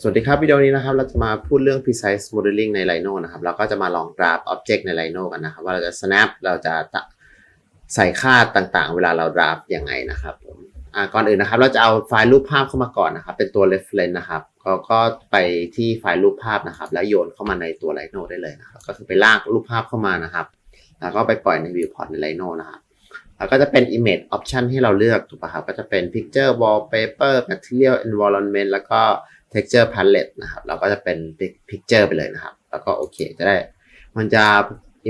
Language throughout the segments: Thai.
สวัสดีครับวิดีโอนี้นะครับเราจะมาพูดเรื่อง precise modeling ใน Rhino นะครับเราก็จะมาลองกราฟ object ใน Rhino กันนะครับ ว่าเราจะ snap เราจะใส่ค่าต่างๆ เวลาเรา draft ยังไงนะครับผมอ่าก่อนอื่นนะครับ เราจะเอาไฟล์รูปภาพเข้ามาก่อนนะครับ เป็นตัว reference นะครับก็ก็ไปที่ไฟล์รูปภาพนะครับ แล้วโยนเข้ามาในตัว Rhino ได้เลยนะครับ ก็คือไปลากรูปภาพเข้ามานะครับ แล้วก็ไปปล่อยใน viewport ใน Rhino นะครับแล้วก็จะเป็น image option ให้เราเลือกถูกป่ะครับก็จะเป็น picture wallpaper material environment แล้วก็ texture palette นะครับ เราก็จะเป็น picture ไปเลยนะครับ แล้วก็โอเคจะได้ มันจะ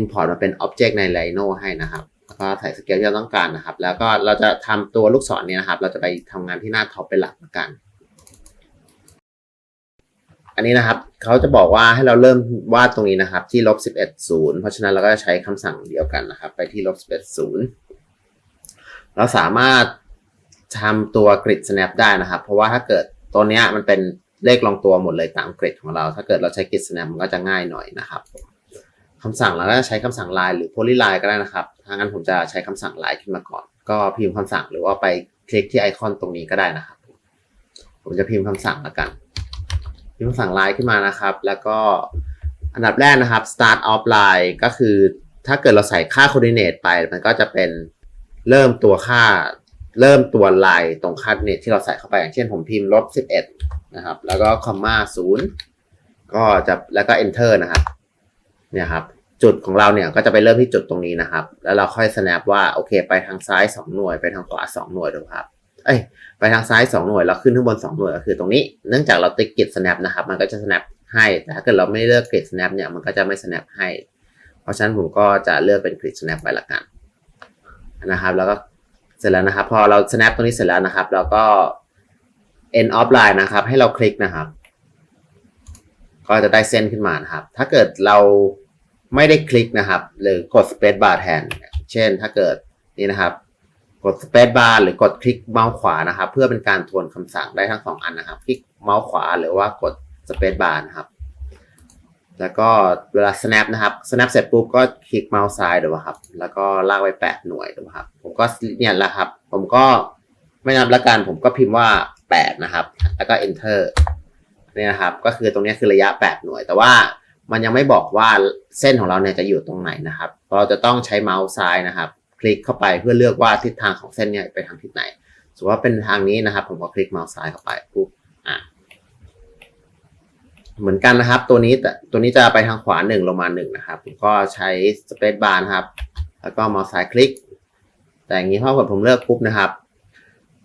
import มาเป็น object ใน Rhino ให้นะครับแล้วก็ใส่สเกลที่เราต้องการนะครับ แล้วก็เราจะทำตัวลูกศรนี้นะครับ เราจะไปทำงานที่หน้าท็อปเป็นหลักกัน อันนี้นะครับเขาจะบอกว่าให้เราเริ่มวาดตรงนี้นะครับ ที่ลบ11ศูนย์เพราะฉะนั้นเราก็จะใช้คำสั่งเดียวกันนะครับ ไปที่ลบ11ศูนย์เราสามารถทำตัว grid snap ได้นะครับ เพราะว่าถ้าเกิดตัวเนี้ยมันเป็น เลขลองตัวหมดเลยตาม grid ของเรา ถ้าเกิดเราใช้ grid snap มันก็จะง่ายหน่อยนะครับคำสั่งเราก็จะใช้คำสั่ง line หรือ polyline ก็ได้นะครับ ถ้างั้นผมจะใช้คำสั่ง line ขึ้นมาก่อน ก็พิมพ์คำสั่งหรือว่าไปคลิกที่ไอคอนตรงนี้ก็ได้นะครับ ผมจะพิมพ์คำสั่งละกัน พิมพ์คำสั่ง line ขึ้นมานะครับ แล้วก็อันดับแรกนะครับ start off line ก็คือถ้าเกิดเราใส่ค่า coordinate ไป มันก็จะเป็นเริ่มตัวค่า เริ่มตัวลายตรงค่า coordinate ที่เราใส่เข้าไป อย่างเช่นผมพิมพ์ลบ11 นะครับ แล้วก็คอมมา0ก็จะแล้วก็ enter นะครับเนี่ยครับจุดของเราเนี่ยก็จะไปเริ่มที่จุดตรงนี้นะครับ แล้วเราค่อย snap ว่าโอเคไปทางซ้าย 2 หน่วย ไปทางขวา 2 หน่วยดูครับ เอ้ยไปทางซ้าย 2 หน่วยแล้วขึ้นข้างบน 2 หน่วยก็คือตรงนี้ เนื่องจากเราติ๊กกริด snap นะครับ มันก็จะ snap ให้ แต่ถ้าเกิดเราไม่เลือกกริด snap เนี่ยมันก็จะไม่ snap ให้ เพราะฉะนั้นผมก็จะเลือกเป็นกริด snap ไปละกันนะครับ แล้วก็เสร็จแล้วนะครับ พอเรา snap ตรงนี้เสร็จแล้วนะครับ เราก็ end offline นะครับ ให้เราคลิกนะครับ ก็จะได้เส้นขึ้นมานะครับ ถ้าเกิดเราไม่ได้คลิกนะครับ หรือกด space bar แทน เช่น ถ้าเกิดนี่นะครับ กด space bar หรือกดคลิกเมาส์ขวานะครับ เพื่อเป็นการทวนคำสั่งได้ทั้งสองอันนะครับ คลิกเมาส์ขวาหรือว่ากด space bar นะครับ แล้วก็เวลา snap นะครับ snap เสร็จปุ๊บก็คลิกเมาส์ซ้ายดูครับ แล้วก็ลากไปแปดหน่วยดูครับ ผมก็เนี่ยแหละครับ ผมก็ไม่นับละกัน ผมก็พิมพ์ว่า แปดนะครับ แล้วก็ enter เนี่นะครับ ก็คือตรงนี้คือระยะ 8 หน่วย แต่ว่ามันยังไม่บอกว่าเส้นของเราเนี่ยจะอยู่ตรงไหนนะครับ เราจะต้องใช้เมาส์ซ้ายนะครับ คลิกเข้าไปเพื่อเลือกว่าทิศทางของเส้นเนี่ยไปทางทิศไหน สมมติว่าเป็นทางนี้นะครับ ผมก็คลิกเมาส์ซ้ายเข้าไปปุ๊บ อะ เหมือนกันนะครับ ตัวนี้แต่ตัวนี้จะไปทางขวาหนึ่งลงมาหนึ่งนะครับ ผมก็ใช้สเปซบาร์นะครับ แล้วก็เมาส์ซ้ายคลิก แต่อย่างนี้พอผมเลือกปุ๊บนะครับ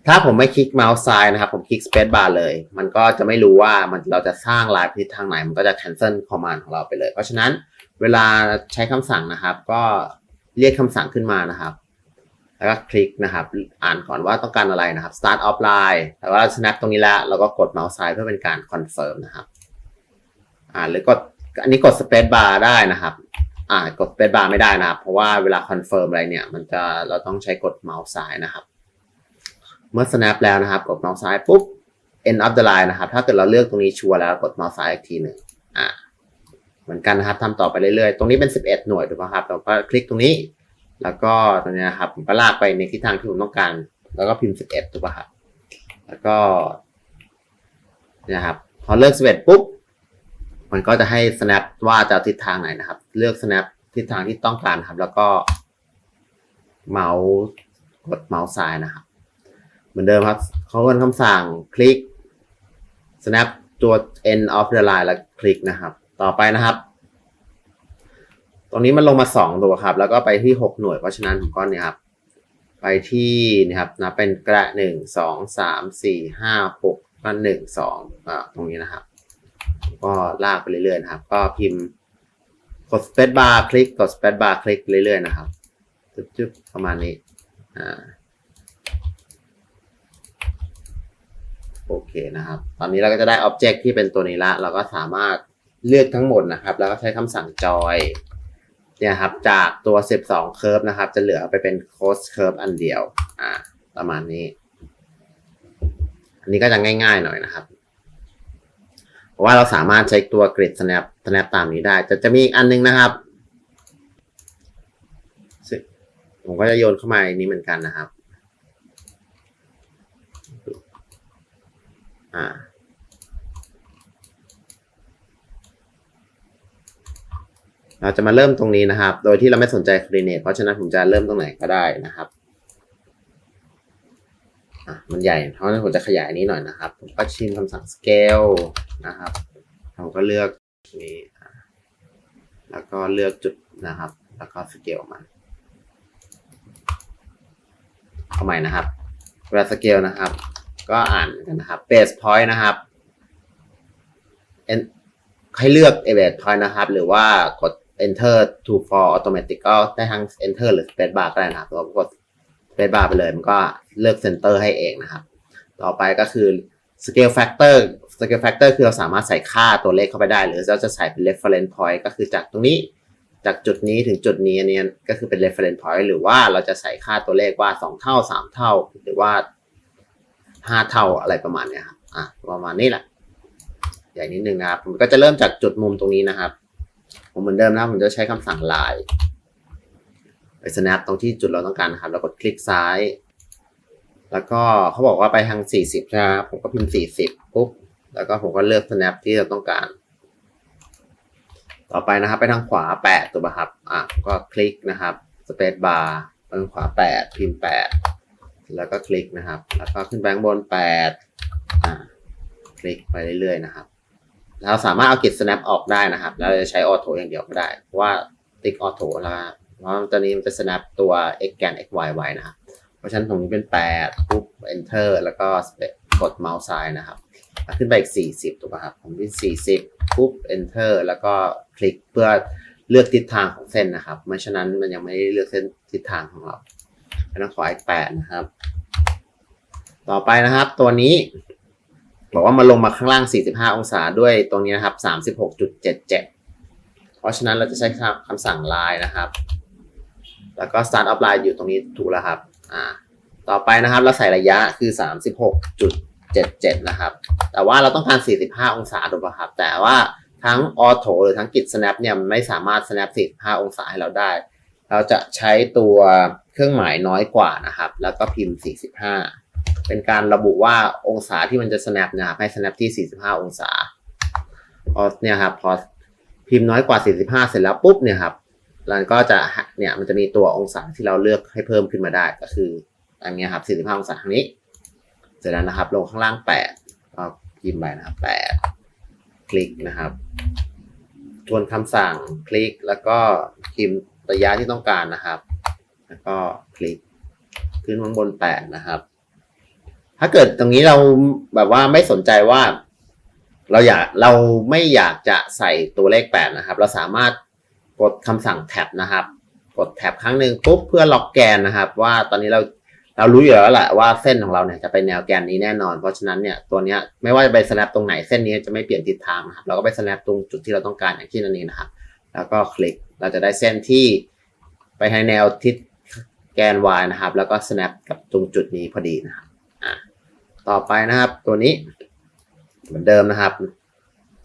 ถ้าผมไม่คลิกเมาส์ซ้ายนะครับ ผมคลิก Space Bar เลย มันก็จะไม่รู้ว่ามันเราจะสร้างไลายทิศทางไหน มันก็จะ cancel command ของเราไปเลย เพราะฉะนั้นเวลาใช้คำสั่งนะครับ ก็เรียกคำสั่งขึ้นมานะครับ แล้วก็คลิกนะครับ อ่านก่อนว่าต้องการอะไรนะครับ start off line แล้วก็ snap ตรงนี้แล้วเราก็กดเมาส์ซ้ายเพื่อเป็นการ confirm นะครับ อ่าหรือกดอันนี้กด space bar ได้นะครับ อ่ากด space bar ไม่ได้นะครับ เพราะว่าเวลา confirm อะไรเนี่ย มันจะเราต้องใช้กดเมาส์ซ้ายนะครับ เมื่อ snap แล้วนะครับ กดเมาส์ซ้ายปุ๊บ end of the line นะครับ ถ้าเกิดเราเลือกตรงนี้ชัวร์แล้วกดเมาส์ซ้ายอีกทีหนึ่งอ่าเหมือนกันนะครับทำต่อไปเรื่อยๆ ตรงนี้เป็น 11 หน่วยถูกไหมครับ เราก็คลิกตรงนี้ แล้วก็ตรงนี้นะครับผมก็ลากไปในทิศทางที่ผมต้องการ แล้วก็พิมพ์ 11ถูกป่ะครับ แล้วก็นะครับ พอเลือก 11 ปุ๊บ มันก็จะให้ snap ว่าจะทิศทางไหนนะครับ เลือก snap ทิศทางที่ต้องการครับ แล้วก็เมาส์กดเมาส์ซ้ายนะครับ มือนเดิมครับ เขาเป็นคำสั่งคลิก snap ตัว end of the line แล้วคลิกนะครับ ต่อไปนะครับ ตรงนี้มันลงมาสองตัวครับ แล้วก็ไปที่หกหน่วย เพราะฉะนั้นผมก็เนี่ยครับ ไปที่นะครับนะเป็นกระหนึ่งสองสามสี่ห้าหกก็หนึ่งสองอ่าตรงนี้นะครับ ก็ลากไปเรื่อยๆนะครับ ก็พิมพ์กด space bar คลิกกด space bar คลิกเรื่อยๆนะครับจุ๊บๆประมาณนี้อ่า โอเคนะครับ ตอนนี้เราก็จะได้ Object ที่เป็นตัวนี้ละ เราก็สามารถเลือกทั้งหมดนะครับ แล้วก็ใช้คำสั่ง join เนี่ยครับ จากตัว 12 curve นะครับ จะเหลือไปเป็น close curve อันเดียว อ่า ประมาณนี้ อันนี้ก็จะง่ายๆหน่อยนะครับเพราะว่าเราสามารถใช้ตัว grid snap snap ตามนี้ได้ จะจะมีอีกอันนึงนะครับ ผมก็จะโยนเข้ามาในนี้เหมือนกันนะครับ่าเราจะมาเริ่มตรงนี้นะครับ โดยที่เราไม่สนใจคอร์เนตเพราะฉะนั้นผมจะเริ่มตรงไหนก็ได้นะครับมันใหญ่ เพราะฉะนั้นผมจะขยายนี้หน่อยนะครับ ผมก็ชิมคำสั่ง scale นะครับ ผมก็เลือกนี้แล้วก็เลือกจุดนะครับ แล้วก็สเกลมานเอาใหม่นะครับ เวลาสเกลนะครับ ก็อ่านกันนะครับ base point นะครับให้เลือก evade point นะครับ หรือว่ากด enter to for automatic ก็ได้ทั้ง enter หรือ space bar ก็ได้นะครับเราก็กด space bar ไปเลย มันก็เลือก center ให้เองนะครับ ต่อไปก็คือ scale factor scale factor คือเราสามารถใส่ค่าตัวเลขเข้าไปได้ หรือเราจะใส่เป็น reference point ก็คือจากตรงนี้จากจุดนี้ถึงจุดนี้อันนี้ก็คือเป็น reference point หรือว่าเราจะใส่ค่าตัวเลขว่า 2 เท่า 3 เท่า หรือว่า 5เท่าอะไรประมาณเนี้ยครับอะประมาณนี้แหละ ใหญ่นิดนึงนะครับผมก็จะเริ่มจากจุดมุมตรงนี้นะครับ ผมเหมือนเดิมนะผมจะใช้คำสั่ง line ไป snap ตรงที่จุดเราต้องการนะครับ แล้วกดคลิกซ้าย แล้วก็เขาบอกว่าไปทาง 40 นะครับ ผมก็พิมพ์ 40 ปุ๊บ แล้วก็ผมก็เลือก snap ที่เราต้องการ ต่อไปนะครับ ไปทางขวา 8 ตัวครับ อะก็คลิกนะครับ space bar ไปทางขวา 8 พิมพ์ 8 แล้วก็คลิกนะครับ แล้วก็ขึ้นไปข้างบน8อ่าคลิกไปเรื่อยๆนะครับ เราสามารถเอากิจ snap ออกได้นะครับ แล้วจะใช้ออโต้อย่างเดียวก็ได้ เพราะว่าติ๊กออโต้แล้วเพราะตอนนี้มันจะ snap ตัว x แกน x y ไว้นะครับ เพราะฉะนั้นตรงนี้เป็น 8 ปุ๊บ enter แล้วก็กดเมาส์ซ้ายนะครับขึ้นไปอีก 40 ถูกป่ะครับ ผมที่40 ปุ๊บ enter แล้วก็คลิกเพื่อเลือกทิศทางของเส้นนะครับ ไม่ฉะนั้นมันยังไม่ได้เลือกเส้นทิศทางของเรา เพราะฉะนั้นขออีก8นะครับ ต่อไปนะครับ ตัวนี้ บอกว่ามาลงมาข้างล่าง 45 องศาด้วยตรงนี้นะครับ 36.77 เพราะฉะนั้นเราจะใช้คำสั่ง line นะครับ แล้วก็ start of line อยู่ตรงนี้ถูกแล้วครับ อ่า ต่อไปนะครับ เราใส่ระยะคือ 36.77 นะครับ แต่ว่าเราต้องการ 45 องศาถูกป่ะครับ แต่ว่าทั้ง auto หรือทั้งกิจ snap เนี่ยมันไม่สามารถ snap 45 องศาให้เราได้ เราจะใช้ตัวเครื่องหมายน้อยกว่านะครับ แล้วก็พิมพ์ 45 เป็นการระบุว่าองศาที่มันจะ snap นะครับให้ snap ที่ 45 องศาพอเนี่ยครับพอพิมพ์น้อยกว่า 45 เสร็จแล้วปุ๊บเนี่ยครับมันก็จะเนี่ยมันจะมีตัวองศาที่เราเลือกให้เพิ่มขึ้นมาได้ก็คืออันนี้ครับ 45 องศาทางนี้ เสร็จแล้วนะครับ ลงข้างล่าง 8 ก็พิมพ์ไปนะครับ 8 คลิกนะครับ ทวนคำสั่งคลิกแล้วก็พิมพ์ ระยะที่ต้องการนะครับ แล้วก็คลิกขึ้นข้างบน8นะครับ ถ้าเกิดตรงนี้เราแบบว่าไม่สนใจว่า เราอยากเราไม่อยากจะใส่ตัวเลข8นะครับ เราสามารถกดคำสั่งแท็บนะครับ กดแท็บครั้งหนึ่งปุ๊บเพื่อล็อกแกนนะครับ ว่าตอนนี้เราเรารู้อยู่แล้วแหละว่าเส้นของเราเนี่ยจะเป็นแนวแกนนี้แน่นอน เพราะฉะนั้นเนี่ยตัวเนี้ยไม่ว่าจะไป snap ตรงไหนเส้นนี้จะไม่เปลี่ยนทิศทางนะครับ เราก็ไป snap ตรงจุดที่เราต้องการอย่างที่นั่นนี้นะครับ แล้วก็คลิก เราจะได้เส้นที่ไปให้แนวทิศแกน y นะครับ แล้วก็ snap กับตรงจุดนี้พอดีนะครับอ่าต่อไปนะครับตัวนี้เหมือนเดิมนะครับ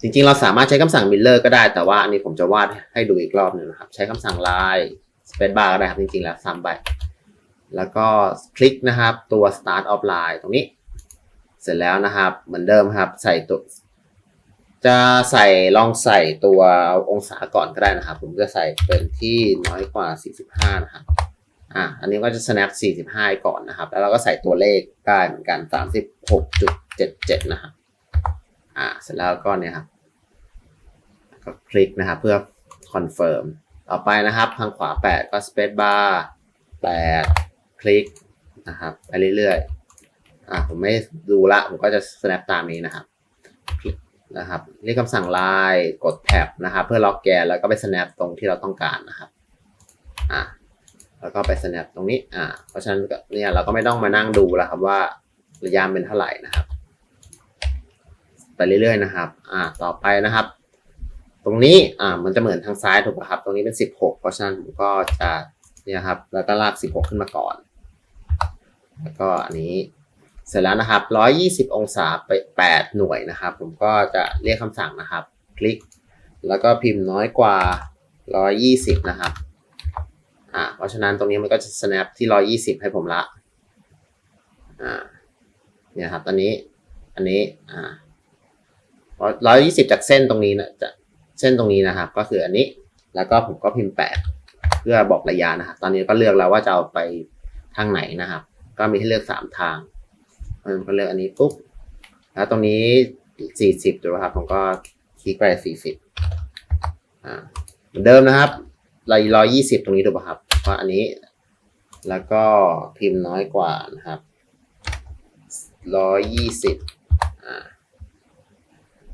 จริงๆ เราสามารถใช้คำสั่ง miller ก็ได้ แต่ว่าอันนี้ผมจะวาดให้ดูอีกรอบหนึ่งนะครับ ใช้คำสั่ง line space bar ก็ได้ครับ จริงๆ แล้วซ้ำไป แล้วก็คลิกนะครับตัว start of line ตรงนี้ เสร็จแล้วนะครับ เหมือนเดิมครับ ใส่ตัว จะใส่ลองใส่ตัวองศาก่อนก็ได้นะครับ ผมจะใส่เป็นที่น้อยกว่า 45 นะครับ อ่า อันนี้ก็จะ snap 45 ก่อนนะครับ แล้วเราก็ใส่ตัวเลขได้เหมือนกัน 36.77 นะครับ อ่า เสร็จแล้วก็เนี่ยครับ ก็คลิกนะครับ เพื่อ confirm ต่อไปนะครับ ทางขวา 8 ก็ space bar 8 คลิกนะครับไปเรื่อยๆ อ่า ผมไม่ดูละ ผมก็จะ snap ตามนี้นะครับ นะครับเรียกคำสั่ง line กดแท็บนะครับเพื่อล็อกแกนแล้วก็ไป snap ตรงที่เราต้องการนะครับอ่าแล้วก็ไป snap ตรงนี้อ่าเพราะฉะนั้นเนี่ยเราก็ไม่ต้องมานั่งดูแล้วครับว่าระยะเป็นเท่าไหร่นะครับ ไปเรื่อยๆนะครับอ่าต่อไปนะครับ ตรงนี้อ่ามันจะเหมือนทางซ้ายถูกป่ะครับ ตรงนี้เป็น 16 เพราะฉะนั้นผมก็จะเนี่ยครับแล้วก็ลาก 16 ขึ้นมาก่อน แล้วก็อันนี้ เสร็จแล้วนะครับ 120 องศาไป 8 หน่วยนะครับ ผมก็จะเรียกคำสั่งนะครับ คลิก แล้วก็พิมพ์น้อยกว่า 120 นะครับ อ่า เพราะฉะนั้นตรงนี้มันก็จะ snap ที่ 120 ให้ผมละ อ่า เนี่ยครับ ตอนนี้ อันนี้ อ่าร้อยยี่สิบจากเส้นตรงนี้นะจากเส้นตรงนี้นะครับ ก็คืออันนี้ แล้วก็ผมก็พิมพ์แปดเพื่อบอกระยะนะครับ ตอนนี้ก็เลือกแล้วว่าจะเอาไปทางไหนนะครับ ก็มีให้เลือกสามทาง ผมก็เลือกอันนี้ปุ๊บแล้วตรงนี้สี่สิบถูกไหมครับผมก็คลิกไปสี่สิบอ่าเหมือนเดิมนะครับร้อยร้อยยี่สิบตรงนี้ถูกป่ะครับเพราะอันนี้ แล้วก็พิมพ์น้อยกว่านะครับร้อยยี่สิบอ่า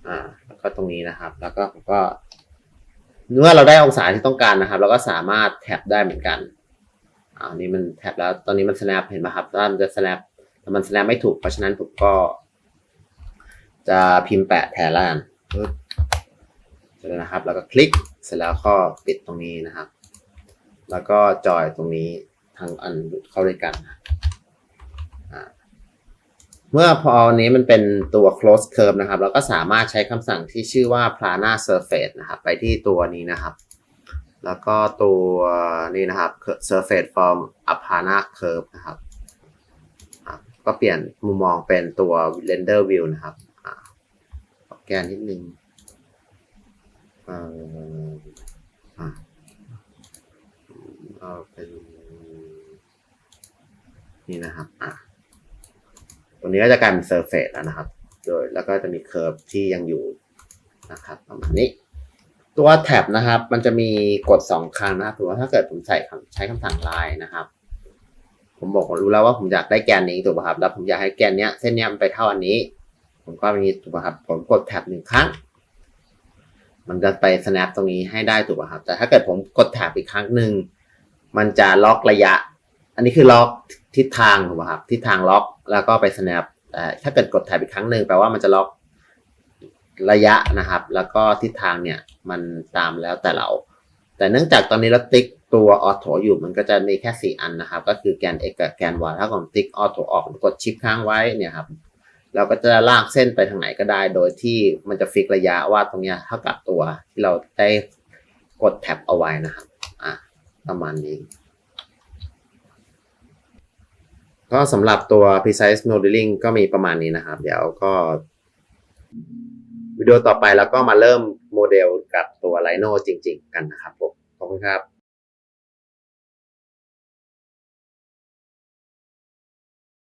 อ่าแล้วก็ตรงนี้นะครับ แล้วก็ผมก็เมื่อเราได้องศาที่ต้องการนะครับ เราก็สามารถแท็บได้เหมือนกันอ่าอันนี้มันแท็บแล้วตอนนี้มัน snap เห็นไหมครับถ้ามันจะ snap แต่มัน snap ไม่ถูก เพราะฉะนั้นผมก็ จะพิมพ์แปะแทนละกันปึ๊บเสร็จแล้วนะครับ แล้วก็คลิกเสร็จแล้วก็ปิดตรงนี้นะครับ แล้วก็จอยตรงนี้ทางอันเข้าด้วยกันเมื่อพออันนี้มันเป็นตัว close curve นะครับ เราก็สามารถใช้คำสั่งที่ชื่อว่า plana surface นะครับ ไปที่ตัวนี้นะครับ แล้วก็ตัวนี้นะครับ surface from a plana curve นะครับ ก็เปลี่ยนมุมมองเป็นตัว render view นะครับแก้นิดนึงเออเอาเป็นนี่นะครับอะตรงนี้ก็จะกลายเป็น surface แล้วนะครับ โดยแล้วก็จะมี curve ที่ยังอยู่นะครับประมาณนี้ ตัวแท็บนะครับ มันจะมีกดสองครั้งนะครับถือว่าถ้าเกิดผมใส่ใช้คำสั่ง line นะครับ ผมบอกผมรู้แล้วว่าผมอยากได้แกนนี้ถูกป่ะครับ แล้วผมอยากให้แกนเนี้ยเส้นเนี้ยมันไปเท่าอันนี้ ผมก็มีถูกป่ะครับ ผมกดแท็บหนึ่งครั้ง มันจะไป snap ตรงนี้ให้ได้ถูกป่ะครับ แต่ถ้าเกิดผมกดแท็บอีกครั้งหนึ่งมันจะล็อกระยะ อันนี้คือล็อกทิศทางถูกป่ะครับ ทิศทางล็อกแล้วก็ไป snap แต่ถ้าเกิดกดแท็บอีกครั้งหนึ่งแปลว่ามันจะล็อกระยะนะครับ แล้วก็ทิศทางเนี่ยมันตามแล้วแต่เรา แต่เนื่องจากตอนนี้เราติ๊ก ตัวออโถอยู่มันก็จะมีแค่ 4 อันนะครับ ก็คือแกน x กับแกน y ถ้าผมติ๊กออโถออกกดชิปค้างไว้เนี่ยครับเราก็จะลากเส้นไปทางไหนก็ได้ โดยที่มันจะฟิกระยะว่าตรงเนี้ยเท่ากับตัวที่เราได้กดแท็บเอาไว้นะครับอะประมาณนี้ ก็สำหรับตัว precise modeling ก็มีประมาณนี้นะครับ เดี๋ยวก็วิดีโอต่อไปแล้วก็มาเริ่มโมเดลกับตัว Rhino จริง ๆ กันนะครับผมขอบคุณครับ